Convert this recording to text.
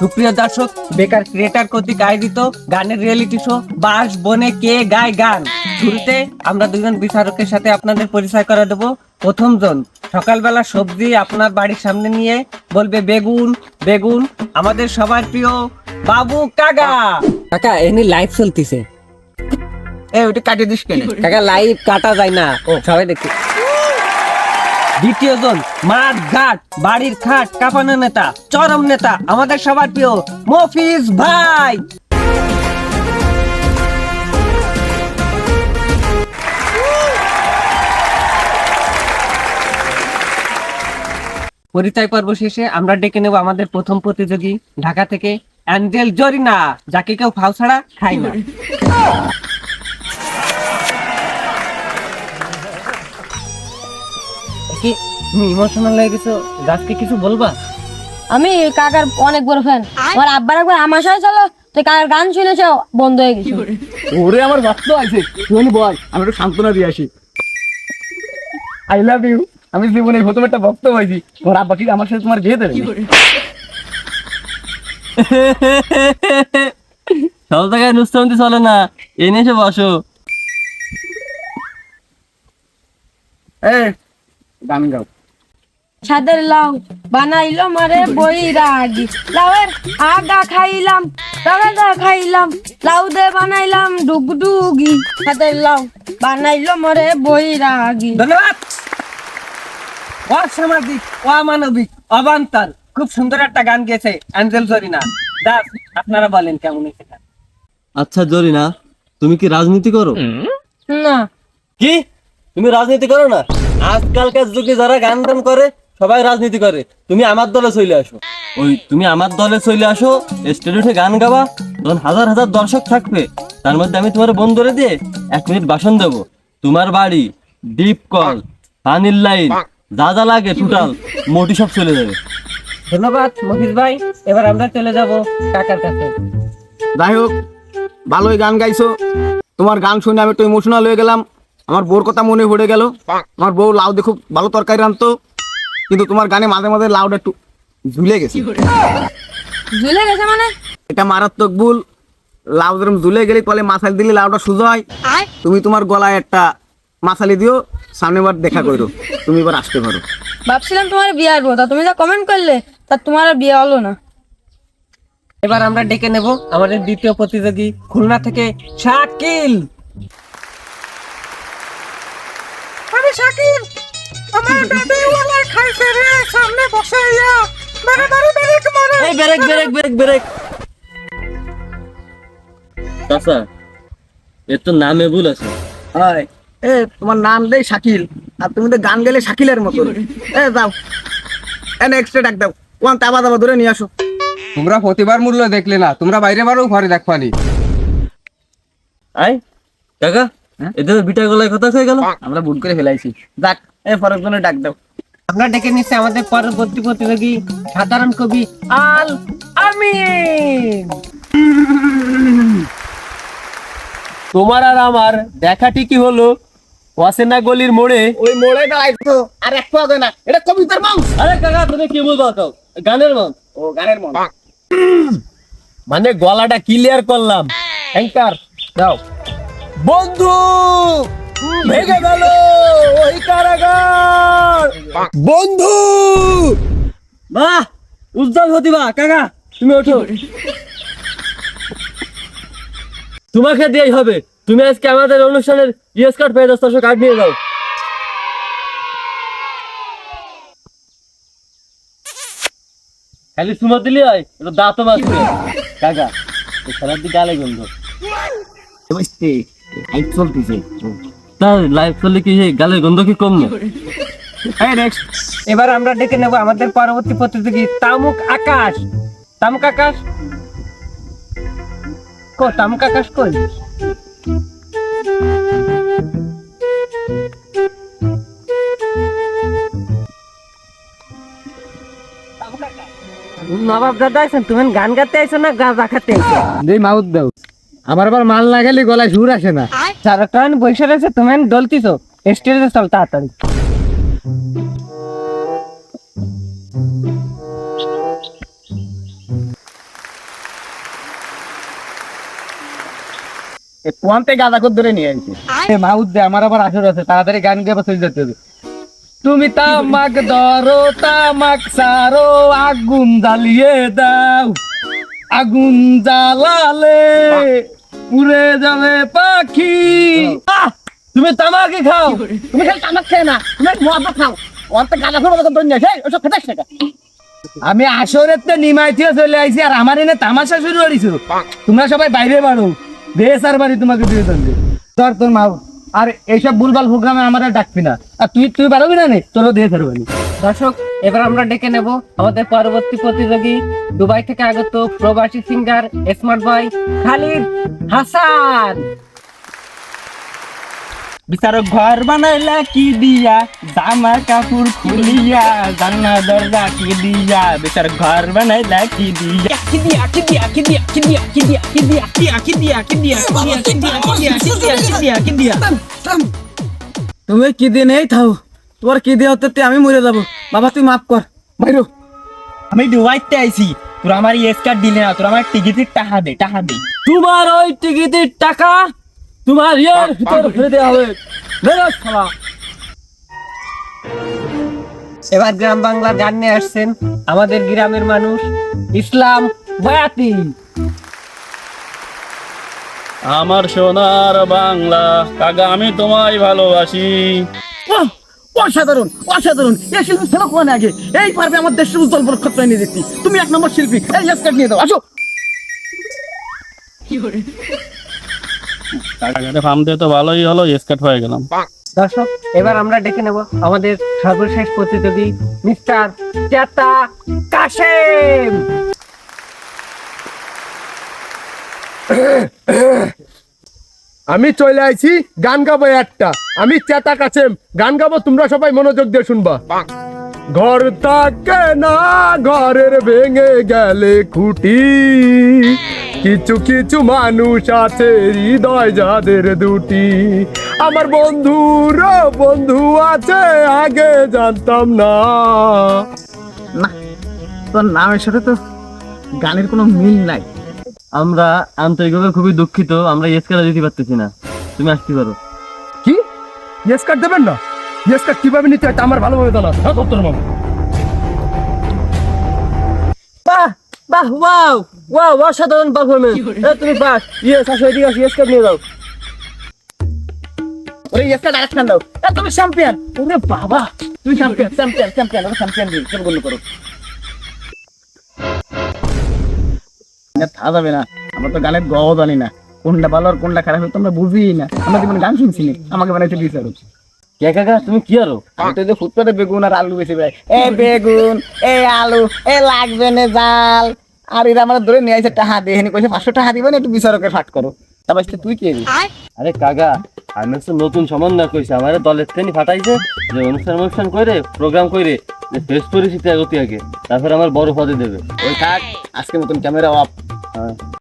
সুপ্রিয় দর্শক বেকার ক্রিয়েটার কর্তৃক আয়োজিত গানের রিয়েলিটি শো বাস বনে কে গায় গান। শুরুতে আমরা দুজন বিচারকের সাথে আপনাদের পরিচয় করে দেবো। প্রথম জন সকালবেলা সবজি আপনার বাড়ির সামনে নিয়ে বলবে বেগুন বেগুন আমাদের সবার প্রিয় বাবু কাকা। কাকা এমনি লাইভ চলতিছে। এ ওটা কাটিয়ে দিস কেন? কাকা লাইভ কাটা যায় না। ও সবাই দেখি দ্বিতীয় জন মাঠ, ঘাট, বাড়ির খাট, কাপানো নেতা, চরম নেতা, আমাদের সবার প্রিয় মফিজ ভাই। পরিচয় পর্ব শেষে আমরা ডেকে নেব আমাদের প্রথম প্রতিযোগী ঢাকা থেকে অ্যাঞ্জেল জরিনা, যাকে কেউ ফাউ ছাড়া খায় না। কি তুমি ইমোশনাল হয়ে গেছো? গাছকে কিছু বলবা? আমি কাকার অনেক বড় ফ্যান আমার আব্বার একবার আমার সাথে চলো তো কাকার গান শুনেছে বন্ধ হয়ে গেছে। ওরে আমার ভক্ত আছে। তুই বল আমি একটু সান্ত্বনা দিয়ে আসি। আই লাভ ইউ আমি জীবনে প্রথম একটা ভক্ত হয়েছি। তোর আব্বা কি আমার সাথে তোমার বিয়ে দেবে? সব জায়গায় নুস্তামতি চলে না এনে এসে বসো। এ গান গাও। ছাদের লাউ বানাইলো মারে লাউয়ের আগা খাইলাম রাগা খাইলাম লাউ দে বানাইলাম ডুগডুগি। ছাদের লাউ বানাইলো মারে ধন্যবাদ! অসামাজিক অমানবিক অবান্তর। খুব সুন্দর একটা গান গেছে অ্যাঞ্জেল জরিনা। দাস আপনারা বলেন কেমন হয়েছে আচ্ছা জরিনা তুমি কি রাজনীতি করো? না। কি? তুমি রাজনীতি করো না? আজকালকার যুগে যারা গান গান করে সবাই রাজনীতি করে। তুমি আমার দলে চলে আসো। ওই তুমি আমার দলে চলে আসো স্টেডিয়ামে গান গাবা তখন হাজার হাজার দর্শক থাকবে। তার মধ্যে আমি তোমার বন্ধুরে দিয়ে এক মিনিট ভাষণ দেবো। তোমার বাড়ি ডিপ কল পানির লাইন যা যা লাগে টোটাল মোটি সব চলে যাবে। ধন্যবাদ মফিজ ভাই। এবার আমরা চলে যাব কাকার কাছে। যাই হোক ভালোই গান গাইছো। তোমার গান শুনে আমি একটু ইমোশনাল হয়ে গেলাম। আমার বউর কথা মনে পড়ে গেল। আমার বউ লাউ দিয়ে খুব ভালো তরকারি রাঁধতো। কিন্তু তোমার গানে মাঝে মাঝে লাউটা একটু ঝুলে গেছে। ঝুলে গেছে মানে? এটা মারাত্মক ভুল। লাউ যেরকম ঝুলে গেলে কলে মাছালি দিলে লাউটা সোজা হয়। তুমি তোমার গলায় একটা মাছালি দিও সামনে বার দেখা করো তুমি এবার আসতে পারো। ভাবছিলাম তোমার বিয়ে আসব তা তুমি যা কমেন্ট করলে তা তোমার আর বিয়ে হলো না। এবার আমরা ডেকে নেব আমাদের দ্বিতীয় প্রতিযোগী খুলনা থেকে শাকিল শাকিল আমার বেবি ওলা খাইছে রে সামনে বসাইয়া বারে বারে ব্রেক মারে এই ব্রেক ব্রেক ব্রেক ব্রেক। চাচা এর তো নামে ভুল আছে? হয়। এ তোমার নাম দেই শাকিল আর তুমি তো গান গেলে শাকিলের মতো এ যাও। এ নেক্সট ডাক দাও। ওয়ান তাবা দাবা ধরে নিয়ে আসো। তোমরা প্রতিবার মূল্য দেখলে না তোমরা বাইরে বারও ঘরে দেখবানি আই কাকা। এদের বিটা গলায় কথা হয়ে গেল। আমরা ভুল করে ফেলাইছি। যাক এ ফরকজনে ডাক দাও। আমরা ডেকে নিচ্ছি আমাদের পরবর্তী প্রতিযোগী সাধারণ কবি আল আমিন। তোমার আর আমার দেখা ঠিকই হলো। অসেনা গলির মোড়ে। ওই মোড়ে দাঁড়াইছো আর এক আগে না। এটা কবিতার মাংস। আরে কাকা তুমি কি বলব কাও গানের মন ও গানের মন মানে গলাটা ক্লিয়ার করলাম। অ্যাঙ্কার দাও বন্ধু ভেঙে গেল ওই কারাগার। বন্ধু! বাহ উজ্জ্বল হতিবা কাকা তুমি ওঠো। তোমাকে দিয়েই হবে। তুমি আজকে আমাদের অনুষ্ঠানের ইয়েস কার্ড পেয়ে যাচ্ছ কার্ড নিয়ে যাও। খালি সুমা দিলি হয় এটা দাঁতও মাছ কাকা দিকে গালে গন্ধ। চলতেছে। তার লাইভ করলে কি সেই গালের গন্ধ কি কম না? নেক্সট এবার আমরা ডেকে নেব আমাদের পরবর্তী প্রতিযোগী তামুক আকাশ। তামুক আকাশ? কো তামুক আকাশ কই? নবাব দাদা আইছেন তুমি গান গাতে আইছো না গাঁজা খাতে আইছো? যেই মাউথ দাও। আমার আবার মাল না গেলে গলায় সুর আসে না। চারকটান বৈশা রয়েছে তুমি দলতিছো। স্টেজে চল তাড়াতাড়ি। পোয়ান্তে গাঁদা করে ধরে নিয়ে আসি মাউদ দে আমার আবার আসর আছে তাড়াতাড়ি গান গিয়ে চলে যেতে হবে। তুমি তামাক ধরো তামাক সারো আগুন জ্বালিয়ে দাও। আগুন জ্বালালে উড়ে যাবে পাখি। তুমি তামাকি খাও। তুমি খালি তামাক খেয়ে না তুমি মদ খাও। কোয়ান্তে গাঁদা করে মতো ধরে নিয়ে আসে। ওসব খেতে আসছে আমি আসরের তো নিমাইতে চলে আইছি আর আমার এনে তামাশা শুরু করিছো। তোমরা সবাই বাইরে বাড়ো। দেশ আর বাড়ি তোমাকে দিয়ে চলবে তোর তোর মা আর এইসব ভুলভাল প্রোগ্রামে আমার ডাকবি না। আর তুই তুই পারবি না নে? তোরও দিয়ে ছাড়বানি দর্শক এবার আমরা ডেকে নেব আমাদের পরবর্তী প্রতিযোগী দুবাই থেকে আগত প্রবাসী singer smart boy Khalid Hasan বিচারক ঘর বানাইলা কি দিয়া জামা কাপড় খুলিয়া জান্না দরজা কি দিয়া বিচারক ঘর বানাইলা কি দিয়া কি দিয়া কি দিয়া কি দিয়া কি দিয়া কি দিয়া কি দিয়া কি দিয়া কি দিয়া কি দিয়া কি দিয়া কি দিয়া কি দিয়া কি দিয়া কি দিয়া তুমি কি দিন এই থাও তোমার কি দিয়ে হতে আমি মরে যাব? বাবা তুই মাফ কর। বাইরো। আমি দুবাইতে আইছি। তোর আমার ইয়েস কার্ড দিলে না তোর আমার টিকিটের টাকা দে টাকা দে। তোমার ওই টিকিটের টাকা তোমার ইয়ার ভিতর ফেলে দেওয়া হবে। বেরো শালা। এবার গ্রাম বাংলার গান নিয়ে আসছেন আমাদের গ্রামের মানুষ ইসলাম বয়াতি। আমার সোনার বাংলা কাকা আমি তোমায় ভালোবাসি! অসাধারণ অসাধারণ। এই শিল্পী ছিল কোন আগে? এই পারবে আমার দেশের উজ্জ্বল নক্ষত্র নিয়ে দেখতে তুমি এক নম্বর শিল্পী। এই স্কার্ট নিয়ে দাও আসো। ফার্ম দিয়ে তো ভালোই হলো স্কার্ট হয়ে গেলাম। দর্শক এবার আমরা ডেকে নেব আমাদের সর্বশেষ প্রতিযোগী মিস্টার চেতা কাশেম। আমি চলে আইছি গান গাবো একটা। আমি চেতা কাছেম গান গাবো তোমরা সবাই মনোযোগ দিয়ে শুনবা। ঘর থাকে না ঘরের ভেঙে গেলে খুঁটি। কিছু কিছু মানুষ আছে হৃদয় যাদের দুটি। আমার বন্ধুর বন্ধু আছে আগে জানতাম না। না তোর নামের সাথে তো গানের কোনো মিল নাই। আমরা আন্তরিকভাবে খুবই দুঃখিত আমরা এসকারা দিতে পারতেছি না। তুমি আসতে পারো। কি? ইয়েস কার্ড দেবেন না? ইয়েস কার্ড কীভাবে নিতে হয় আমার ভালোভাবে জানা হ্যাঁ দপ্তর মামা বাহ বাহ ওয়াও ওয়াও অসাধারণ পারফরমেন্স তুমি পাস ইয়েস আসো এদিকে আসো ইয়েস কাপ নিয়ে যাও। ওরে স্কার্ট আরেক খান দাও এ, তুমি চ্যাম্পিয়ন ওরে বাবা তুমি চ্যাম্পিয়ন চ্যাম্পিয়ন চ্যাম্পিয়ন ওরে চ্যাম্পিয়ন দিই চলো গণ্য করো। থা যাবে না। আমরা তো গানের গও জানি না। কোনটা ভালো আর কোনটা খারাপ তোমরা বুঝি না। আমরা জীবনে গান শুনছি না। আমাকে বানাইতে বিচার হচ্ছে। কে কাকা তুমি কি আরও? আমি তো যে ফুটপাতে বেগুন আর আলু বেশি বেড়াই। এ বেগুন এ আলু এ লাগবে না জাল। আর এরা আমার ধরে নিয়ে আসে টাহা দিয়ে। হেনি কইছে পাঁচশো টাকা দিবেন একটু বিচারকের ফাট করো। তারপর তুই কে আরে কাকা আমি হচ্ছে নতুন সমন্বয় কইছি। আমার দলের থেকে ফাটাইছে যে অনুষ্ঠান অনুষ্ঠান করে প্রোগ্রাম করে যে ফেস পরিস্থিতি আগতি আগে। তারপর আমার বড় পদে দেবে। ওই থাক আজকে মতন ক্যামেরা অফ হ্যাঁ।